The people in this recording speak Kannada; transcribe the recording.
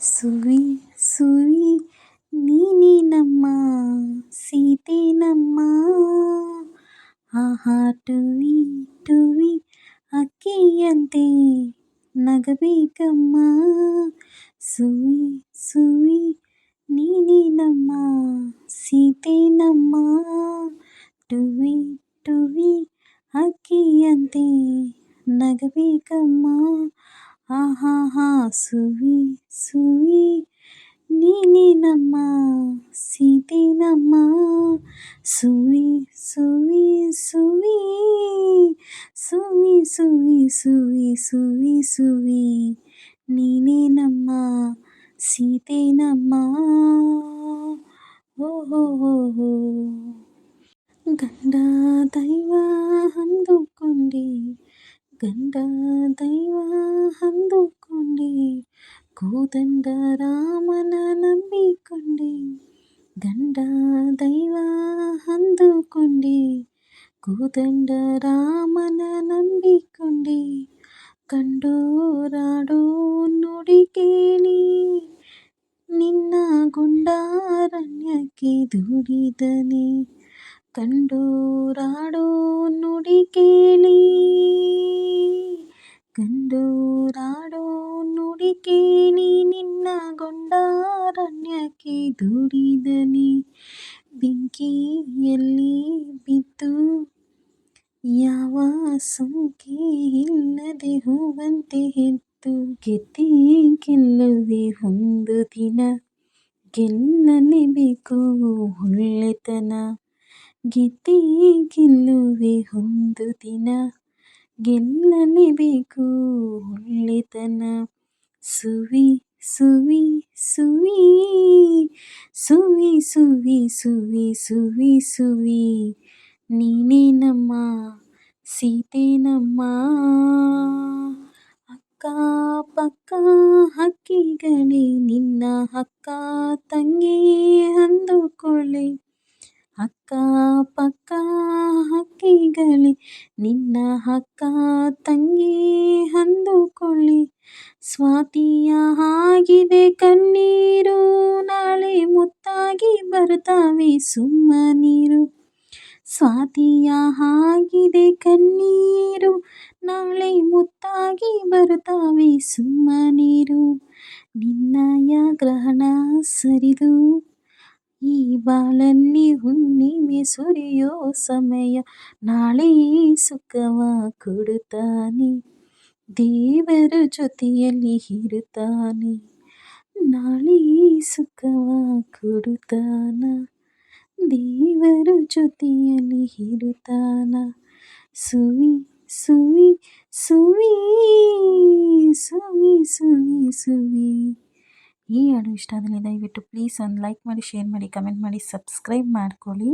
సువి సువి నేనేనమ్మా సీతేనమ్మా ఆహా టువి టువి అక్కియంతే నగబేకమ్మా సువి సువి నేనేనమ్మా సీతేనమ్మా టువి టువి ಅಕ್ಕಿಯಂತೆ ನಗಬೇಕಮ್ಮ ఆహాహా సువి సువి నీలినమ్మ సీతినమ్మ సువి సువి సువి సువి సువి సువి సువి సువి నేనేనమ్మ సీతేనమ్మ ఓహో గండ దైవ అందుకోండి గండా ಕೋದಂಡ ರಾಮನ ನಂಬಿಕೊಂಡೆ ಗಂಡ ದೈವ ಅಂದುಕೊಂಡೆ ಕೋದಂಡ ರಾಮನ ನಂಬಿಕೊಂಡೆ ಕಂಡೋರಾಡೋ ನುಡಿ ಕೇಳಿ ನಿನ್ನ ಗುಂಡಾರಣ್ಯಕ್ಕೆ ದುಡಿದನೆ ಕಂಡೋರಾಡೋ ನುಡಿ ಕೇಳಿ ಕಂಡೋರಾಡೋ ನುಡಿ ಕೇಳಿ ನಿನ್ನ ಗೊಂಡಾರಣ್ಯಕ್ಕೆ ದುಡಿದನೆ. ಬೆಂಕಿಯಲ್ಲಿ ಬಿದ್ದು ಯಾವ ಸಂಖ್ಯೆ ಇಲ್ಲದೆ ಹೂವಂತೆ ಎದ್ದು ಗೆದ್ದೆ ಗೆಲ್ಲುವೆ ಒಂದು ದಿನ ಗೆಲ್ಲಲೇಬೇಕು ಒಳ್ಳೆತನ. ಗೆದ್ದಿ ಗೆಲ್ಲುವೆ ಒಂದು ದಿನ ಗೆಲ್ಲಲೇಬೇಕು ಒಳ್ಳೆತನ. ಸುವಿ ಸುವಿ ಸುವಿ. ಸುವಿ ಸುವಿ ಸುವಿ ಸುವಿ ಸುವಿ. ನೀನೇನಮ್ಮ ಸೀತೆನಮ್ಮ ಅಕ್ಕ ಪಕ್ಕ ಹಕ್ಕಿಗಳೇ, ನಿನ್ನ ಅಕ್ಕ ತಂಗಿ ಅಂದುಕೊಳ್ಳೆ. ಅಕ್ಕ ಪಕ್ಕ ಹಕ್ಕಿಗಳೇ, ನಿನ್ನ ಅಕ್ಕ ತಂಗಿ ಅಂದುಕೊಳ್ಳಿ ಸ್ವಾತಿಯ ಆಗಿದೆ ಕಣ್ಣೀರು. ನಾಳೆ ಮುತ್ತಾಗಿ ಬರ್ತಾವೆ ಸುಮ್ಮನೀರು. ಸ್ವಾತಿಯ ಆಗಿದೆ ಕಣ್ಣೀರು. ನಾಳೆ ಮುತ್ತಾಗಿ ಬರ್ತಾವೆ ಸುಮ್ಮನೀರು. ನಿನ್ನಯ ಗ್ರಹಣ ಸರಿದು. ಈ ಬಾಳಲ್ಲಿ ಹುಣ್ಣಿಮೆ ಸುರಿಯೋ ಸಮಯ. ನಾಳೆ ಸುಖವ ಕೊಡುತ್ತಾನೆ. ದೇವರ ಜೊತೆಯಲ್ಲಿ ಇರುತ್ತಾನೆ. ನಾಳೆ ಸುಖವ ಕೊಡುತ್ತಾನ. ದೇವರು ಜೊತೆಯಲ್ಲಿ ಇರುತ್ತಾನ. ಸುವಿ ಸುವಿ ಸುವಿ ಸುವಿ ಸುವಿ ಸುವಿ. ಈ ಹಾಡು ಇಷ್ಟ ಆದಲ್ಲಿ ದಯವಿಟ್ಟು ಪ್ಲೀಸ್ ಒಂದು ಲೈಕ್ ಮಾಡಿ ಶೇರ್ ಮಾಡಿ ಕಮೆಂಟ್ ಮಾಡಿ ಸಬ್ಸ್ಕ್ರೈಬ್ ಮಾಡ್ಕೊಳ್ಳಿ.